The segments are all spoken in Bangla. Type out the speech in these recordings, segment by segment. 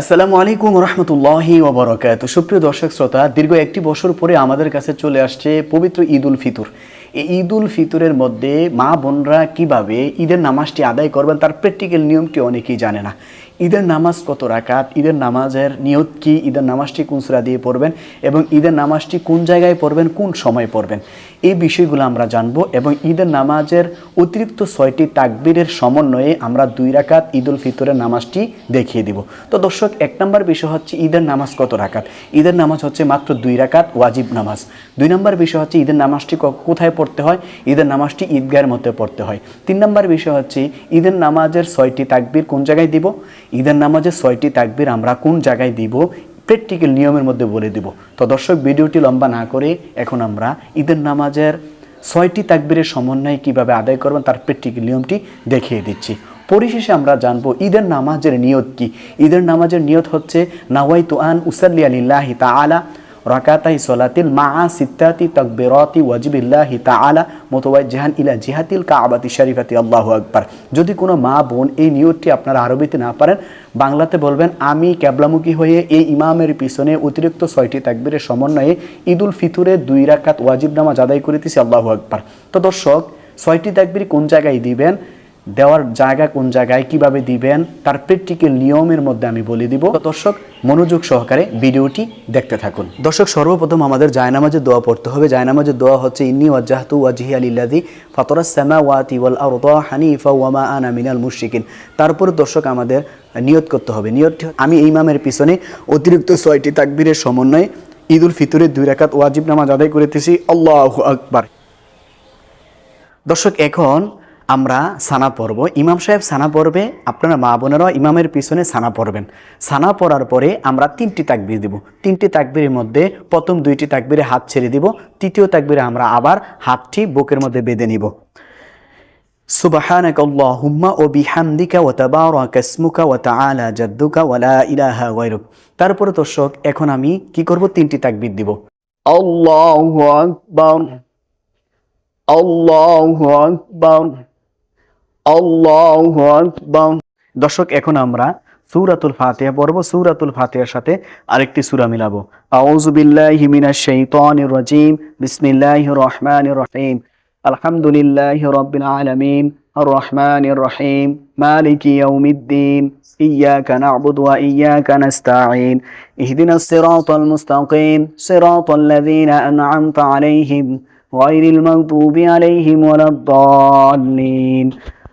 আসসালামু আলাইকুম রহমতুল্লাহি ওবরাকাত সুপ্রিয় দর্শক শ্রোতা, দীর্ঘ একটি বছর পরে আমাদের কাছে চলে আসছে পবিত্র ঈদ উল ফিতর। এই ঈদ উল ফিতরের মধ্যে মা বোনরা কীভাবে ঈদের নামাজটি আদায় করবেন, তার প্র্যাকটিক্যাল নিয়মটি অনেকেই জানে না। ঈদের নামাজ কত রাকাত? ঈদের নামাজের নিয়ত কি? ঈদের নামাজটি কোন সুরা দিয়ে পড়বেন? এবং ঈদের নামাজটি কোন জায়গায় পড়বেন? কোন সময় পড়বেন? এই বিষয়গুলো আমরা জানব এবং ঈদের নামাজের অতিরিক্ত ছয়টি তাকবীরের সমন্বয়ে আমরা দুই রাকাত ঈদ উল ফিতরের নামাজটি দেখিয়ে দিব। তো দর্শক, এক নম্বর বিষয় হচ্ছে ঈদের নামাজ কত রাকাত? ঈদের নামাজ হচ্ছে মাত্র দুই রাকাত ওয়াজিব নামাজ। দুই নম্বর বিষয় হচ্ছে ঈদের নামাজটি কোথায় পড়তে হয়? ঈদের নামাজটি ঈদগাহের মধ্যে পড়তে হয়। তিন নম্বর বিষয় হচ্ছে ঈদের নামাজের ছয়টি তাকবীর কোন জায়গায় দিব? ঈদের নামাজে ছয়টি তাকবির আমরা কোন জায়গায় দিব? প্র্যাকটিক্যাল নিয়মের মধ্যে বলে দিব। তো দর্শক, ভিডিওটি লম্বা না করে এখন আমরা ঈদের নামাজের ছয়টি তাকবিরের সমন্বয়ে কীভাবে আদায় করবেন তার প্র্যাকটিক্যাল নিয়মটি দেখিয়ে দিচ্ছি। পরিশেষে আমরা জানব ঈদের নামাজের নিয়ত কি? ঈদের নামাজের নিয়ত হচ্ছে নাওয়াই তো আন উসাল্লি আলিল্লাহি তাআলা রাকাতাই সলাতিল মা সিত্তাতি তকবিরতি ওয়াজিবিল্লাহি তাআলা মুতাওয়াজ্জিহান ইলা জিহাতিল কাবাতি শরীফাতি, আল্লাহু আকবার। যদি কোনো মা বোন এই নিয়তটি আপনারা আরবিতে না পারেন, বাংলাতে বলবেন, আমি ক্যাবলামুখী হয়ে এই ইমামের পিছনে অতিরিক্ত ছয়টি তাকবীরের সমন্বয়ে ঈদুল ফিতরে দুই রাকাত ওয়াজিব নামাজ আদায় করিতেছি, আল্লাহু আকবার। তো দর্শক, ছয়টি তাকবীর কোন জায়গায় দিবেন? দেওয়ার জায়গা কোন জায়গায় কীভাবে দিবেন, তার প্র্যাকটিক্যাল নিয়মের মধ্যে আমি বলে দিব। দর্শক, মনোযোগ সহকারে ভিডিওটি দেখতে থাকুন। দর্শক, সর্বপ্রথম আমাদের জায়নামাজের দোয়া পড়তে হবে। জায়নামাজের দোয়া হচ্ছে, ইন্নি ওয়াজ্জাহতু ওয়াজহি আলিল্লাযী ফাতারাস সামাওয়াতি ওয়াল আরদা হানিফা ওয়া মা আনা মিনাল মুশরিকিন। তারপরে দর্শক, আমাদের নিয়ত করতে হবে। নিয়ত আমি এই ইমামের পিছনে অতিরিক্ত ছয়টি তাকবীরের সমন্বয়ে ঈদুল ফিতরের দুই রাকাত ওয়াজিব নামাজ আদায় করিতেছি। আল্লাহু আকবার। দর্শক, এখন আমরা সানা পড়ব। ইমাম সাহেব সানা পড়বে, আপনারা মা বোনেরাও ইমামের পিছনে সানা পড়বেন। সানা পড়ার পরে আমরা তিনটি তাকবির দিব। তিনটি তাকবিরের মধ্যে প্রথম দুইটি তাকবিরে হাত ছেড়ে দিব, তৃতীয় তাকবিরে আমরা আবার হাতটি বুকের মধ্যে বেঁধে নিব। বিহামদিকা ওয়া তাবারাকা ইসমুকা ওয়া তাআলা জাদ্দুকা ওয়া ইলাহা গায়রুক। তারপরে দর্শক, এখন আমি কি করব? তিনটি তাকবির দিব। আল্লাহু আকবার। আল্লাহু আকবার। দর্শক এখন আমরা সূরাতুল ফাতিহা পড়ব সূরাতুল ফাতিহার সাথে আরেকটি সূরা মিলাবো আউযু বিল্লাহি মিনাশ শাইতানির রাজিম বিসমিল্লাহির রহমানির রহিম আলহামদুলিল্লাহি রাব্বিল আলামিন আর রহমানির রহিম মালিকি ইয়াউমিদ্দিন إياك نعبد وإياك نستعين اهدنا الصراط المستقيم صراط الذين أنعمت عليهم غير المغضوب عليهم ولا الضالين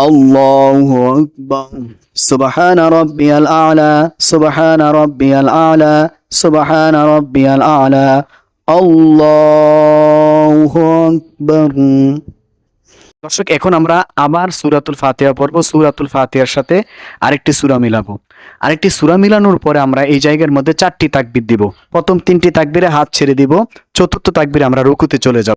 الله أكبر سبحان ربي الأعلى سبحان ربي الأعلى سبحان ربي الأعلى الله أكبر দর্শক এখন আমরা আবার সূরাতুল ফাতিহা পড়ব সূরাতুল ফাতিহার সাথে আরেকটি সূরা মিলাবো আরেকটি সূরা মিলানোর পরে আমরা এই জায়গার মধ্যে চারটি তাকবীর দিব প্রথম তিনটি তাকবীরে হাত ছেড়ে দিব চতুর্থ তাকবীরে আমরা রুকুতে চলে যাব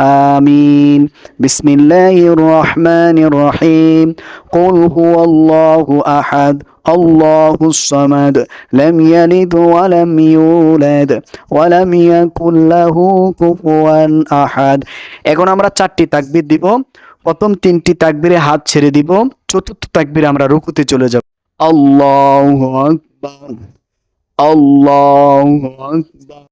آمين بسم الله الرحمن الرحيم قل هو الله أحد الله الصمد لم يلد ولم يولد ولم يكن له كفوا أحد এখন আমরা চারটি তাকবীর দিব প্রথম তিনটি তাকবীরে হাত ছেড়ে দিব চতুর্থ তাকবীরে আমরা রুকুতে চলে যাব আল্লাহু আকবার আল্লাহু আকবার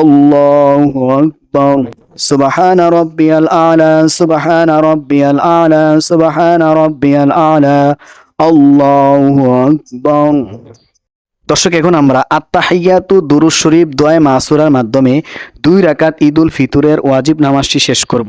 আল্লাহু আকবার সুবহান রাব্বিয়াল আলা সুবহান রাব্বিয়াল আলা সুবহান রাব্বিয়াল আলা আল্লাহু আকবার দর্শক, এখন আমরা আত্মাহাইয়াতু দুরুজ শরীফ দোয়া মাসুরার মাধ্যমে দুই রাকাত ঈদুল ফিতুরের ওয়াজিব নামাজটি শেষ করব।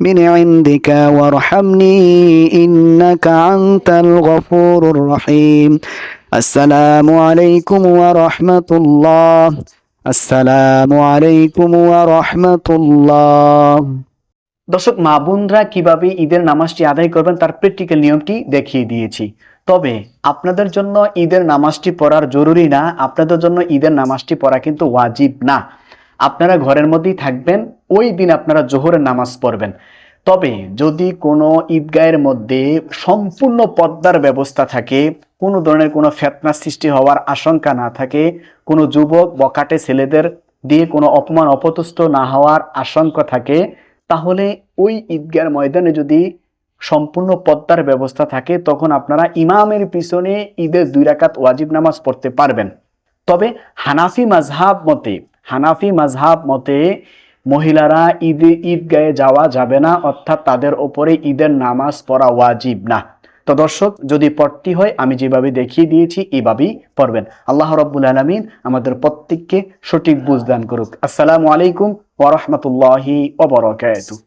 من عندك وارحمني إنك أنت الغفور الرحيم السلام عليكم ورحمة الله السلام عليكم ورحمة الله দর্শক মা বোনরা কিভাবে ঈদের নামাজটি আদায় করবেন তার প্র্যাকটিক্যাল নিয়মটি দেখিয়ে দিয়েছি তবে আপনাদের জন্য ঈদের নামাজটি পড়ার জরুরি না আপনাদের জন্য ঈদের নামাজটি পড়া কিন্তু ওয়াজিব না আপনারা ঘরের মধ্যেই থাকবেন, ওই দিন আপনারা জোহরের নামাজ পড়বেন। তবে যদি কোনো ঈদগাহের মধ্যে সম্পূর্ণ পদ্মার ব্যবস্থা থাকে, কোনো ধরনের কোনো ফেতনা সৃষ্টি হওয়ার আশঙ্কা না থাকে, কোনো যুবক বকাটে ছেলেদের দিয়ে কোনো অপমান অপতুষ্ট না হওয়ার আশঙ্কা থাকে, তাহলে ওই ঈদগাহের ময়দানে যদি সম্পূর্ণ পদ্মার ব্যবস্থা থাকে, তখন আপনারা ইমামের পিছনে ঈদের দুই রাকাত ওয়াজিব নামাজ পড়তে পারবেন। তবে হানাফি মাঝহাব মতে হানাফি মাঝহাব মতে মহিলারা ঈদে ঈদগাহে যাওয়া যাবে না, অর্থাৎ তাদের ওপরে ঈদের নামাজ পড়া ওয়াজিব না। তো দর্শক, যদি পড়তি হয়, আমি যেভাবে দেখিয়ে দিয়েছি, এভাবেই পড়বেন। আল্লাহ রব্বুল আলমিন আমাদের প্রত্যেককে সঠিক বুঝদান করুক। আসসালামু আলাইকুম ওরহমতুল্লাহি ওবরাকাতুহু